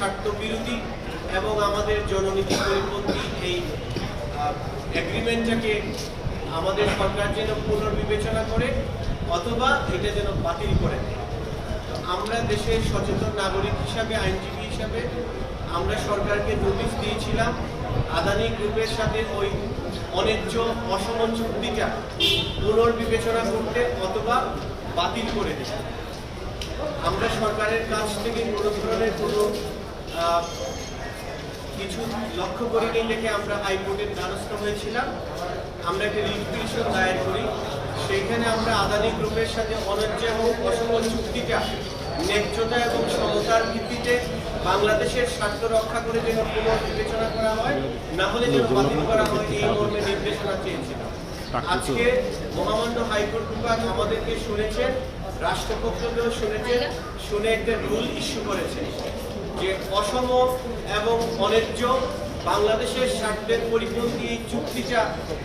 স্বার্থ বিরোধী এবং আমাদের জননীতি পরিপন্থী এই এগ্রিমেন্টটাকে আমাদের সরকার যেন পুনর্বিবেচনা করে অথবা এটা যেন বাতিল করে আমরা দেশের সচেতন নাগরিক হিসাবে, আইনজীবী হিসাবে আমরা সরকারকে নোটিশ দিয়েছিলাম, আদানি গ্রুপের সাথে ওই অন্যায্য অসমান চুক্তিটা পুনর্বিবেচনা করতে অথবা বাতিল করে দিতে আমরা সরকারের কাছ থেকে কোনো ধরনের কোনো কিছু লক্ষ্য করিনি দেখে আমরা হাইকোর্টের দ্বারস্থ হয়েছিলাম। আমরা একটা রিট পিটিশন দায়ের করি। সেইখানে আমরা আদানি গ্রুপের সাথে অন্যায্য এবং অসমান চুক্তিটা ন্যায্যতা এবং সমতার ভিত্তিতে বাংলাদেশের স্বার্থ রক্ষা করে যেন পুনর্বিবেচনা করা হয় না হলে যেন বাতিল করা হয় এই মর্মে নির্দেশনা চেয়েছিলাম। আজকে মহামান্য হাইকোর্ট বিভাগ আমাদেরকে শুনেছেন রাষ্ট্রপক্ষকেও শুনেছেন শুনে একটা রুল ইস্যু করেছেন যে অসম এবং অন্যায্য বাংলাদেশের স্বার্থের পরিপন্থী এই চুক্তিটা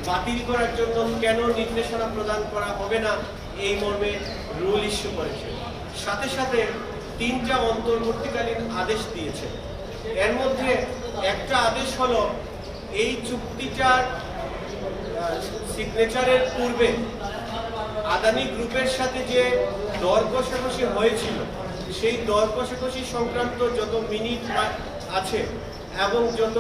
বাতিল করার জন্য কেন নির্দেশনা প্রদান করা হবে না, এই মর্মে রুল ইস্যু করেছে। সাথে সাথে তিনটা অন্তর্বর্তীকালীন আদেশ দিয়েছে। এর মধ্যে একটা আদেশ হলো, এই চুক্তিটার সিগনেচারের পূর্বে আদানি গ্রুপের সাথে যে দর কষাকষি হয়েছিল সেই দর কষাকষি সংক্রান্ত যত মিনিট আছে এবং যত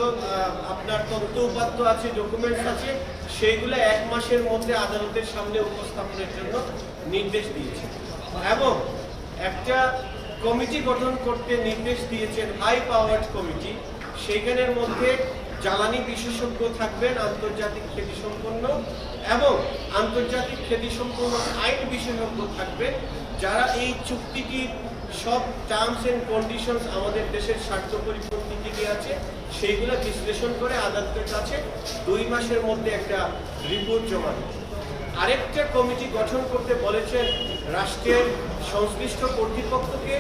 আপনার তথ্য উপাত্ত আছে ডকুমেন্টস আছে, সেইগুলো এক মাসের মধ্যে আদালতের সামনে উপস্থাপনের জন্য নির্দেশ দিয়েছে। এবং একটা কমিটি গঠন করতে নির্দেশ দিয়েছেন হাই পাওয়ার্ড কমিটি সেইখানের মধ্যে জ্বালানি বিশেষজ্ঞ থাকবেন, আন্তর্জাতিক খ্যাতি সম্পন্ন এবং আন্তর্জাতিক খ্যাতি সম্পন্ন আইন বিশেষজ্ঞ থাকবেন, যারা এই চুক্তিটির সব টার্মস এন্ড কন্ডিশনস আমাদের দেশের স্বার্থ পরিপন্থী কি আছে, সেইগুলো বিশ্লেষণ করে আদালতের কাছে দুই মাসের মধ্যে একটা রিপোর্ট জমা আরেকটা কমিটি গঠন করতে বলেছেন রাষ্ট্রের সংশ্লিষ্ট কর্তৃপক্ষকে।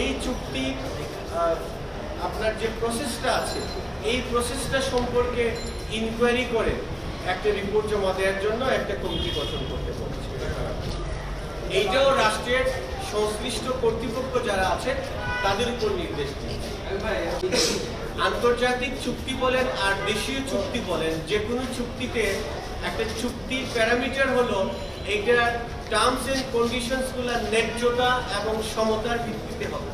এই চুক্তি আপনার যে প্রসেসটা আছে, এই প্রসেসটা সম্পর্কে ইনকোয়ারি করে একটা রিপোর্ট জমা দেওয়ার জন্য একটা কমিটি গঠন করতে বলেছে। এইটাও রাষ্ট্রের সংশ্লিষ্ট কর্তৃপক্ষ যারা আছেন তাদের উপর নির্দেশ আন্তর্জাতিক চুক্তি বলেন আর দেশীয় চুক্তি বলেন, যে কোনো চুক্তিতে একটা চুক্তির প্যারামিটার হলো এইটার টার্মস এন্ড কন্ডিশনসগুলা ন্যায্যতা এবং সমতার ভিত্তিতে হবে।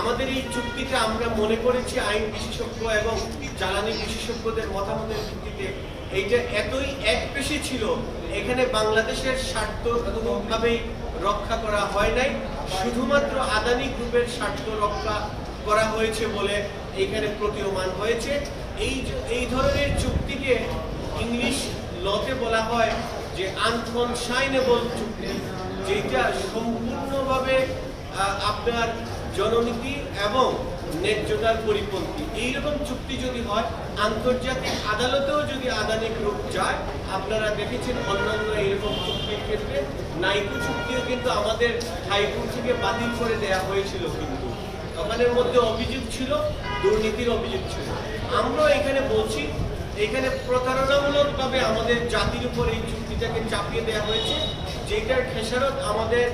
আমাদের এই চুক্তিটা আমরা মনে করেছি আইন বিশেষজ্ঞ এবং জ্বালানি বিশেষজ্ঞদের মতামতের ভিত্তিতে এইটা এতই এক পেশে ছিল, এখানে বাংলাদেশের স্বার্থ কোনোভাবেই রক্ষা করা হয় নাই। শুধুমাত্র আদানি গ্রুপের স্বার্থ রক্ষা করা হয়েছে বলে এখানে প্রতীয়মান হয়েছে। এই এই ধরনের চুক্তিকে ইংলিশ লতে বলা হয় যে আনকনসাইনেবল চুক্তি, যেটা সম্পূর্ণভাবে আপনার জননীতি এবং ন্যায্যতার পরিপন্থী। এইরকম চুক্তি যদি হয়, আন্তর্জাতিক আদালতেও যদি আদানি গ্রুপ যায় আপনারা দেখেছেন অন্যান্য এরকম চুক্তির ক্ষেত্রে নাইকো চুক্তিও কিন্তু আমাদের হাইকোর্ট থেকে বাতিল করে দেয়া হয়েছিল কিন্তু। ওখানের মধ্যে অভিযোগ ছিল, দুর্নীতির অভিযোগ ছিল। আমরা এখানে বলছি, এখানে প্রতারণামূলকভাবে আমাদের জাতির উপর এই চুক্তিটাকে চাপিয়ে দেওয়া হয়েছে, যেটার খেসারত আমাদের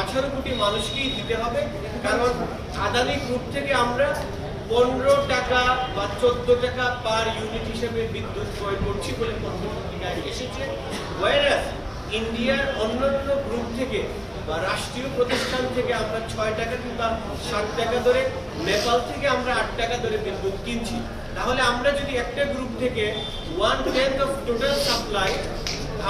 আঠারো কোটি মানুষকেই দিতে হবে, কারণ আদানি গ্রুপ থেকে আমরা পনেরো টাকা বা চোদ্দ টাকা পার ইউনিট হিসেবে বিদ্যুৎ ক্রয় করছি বলে পত্রিকায় এসেছে। ওয়ারাস ইন্ডিয়ার অন্যান্য গ্রুপ থেকে বা রাষ্ট্রীয় প্রতিষ্ঠান থেকে আমরা ছয় টাকা কিংবা সাত টাকা ধরে, নেপাল থেকে আমরা আট টাকা ধরে বিদ্যুৎ কিনছি। তাহলে আমরা যদি একটা গ্রুপ থেকে one tenth of total supply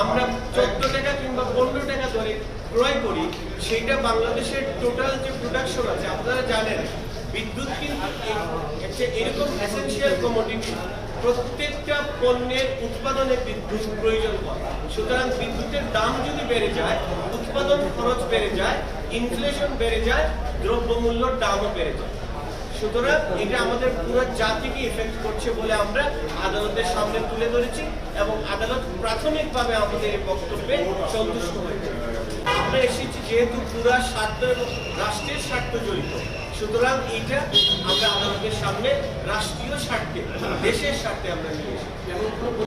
আমরা চোদ্দ টাকা কিংবা পনেরো টাকা ধরে ক্রয় করি, সেইটা বাংলাদেশের টোটাল যে প্রোডাকশন আছে, আপনারা জানেন বিদ্যুৎ কিন্তু এরকম এসেনশিয়াল কমোডিটি প্রত্যেকটা পণ্যের উৎপাদনে বিদ্যুৎ প্রয়োজন হয়। সুতরাং বিদ্যুতের দাম যদি বেড়ে যায়, উৎপাদন খরচ বেড়ে যায় ইনফ্লেশন বেড়ে যায়, দ্রব্যমূল্যর দামও বেড়ে যায়। সুতরাং এটা আমাদের পুরো জাতিকে ইফেক্ট করছে বলে আমরা আদালতের সামনে তুলে ধরেছি এবং আদালত প্রাথমিকভাবে আমাদের এই বক্তব্যে সন্তুষ্ট হয়েছে। আমরা এসেছি যেহেতু পুরা স্বার্থ এবং রাষ্ট্রের স্বার্থ জড়িত। সুতরাং এইটা আমরা আমাদের সামনে রাষ্ট্রীয় স্বার্থে দেশের স্বার্থে আমরা নিয়ে এসেছি।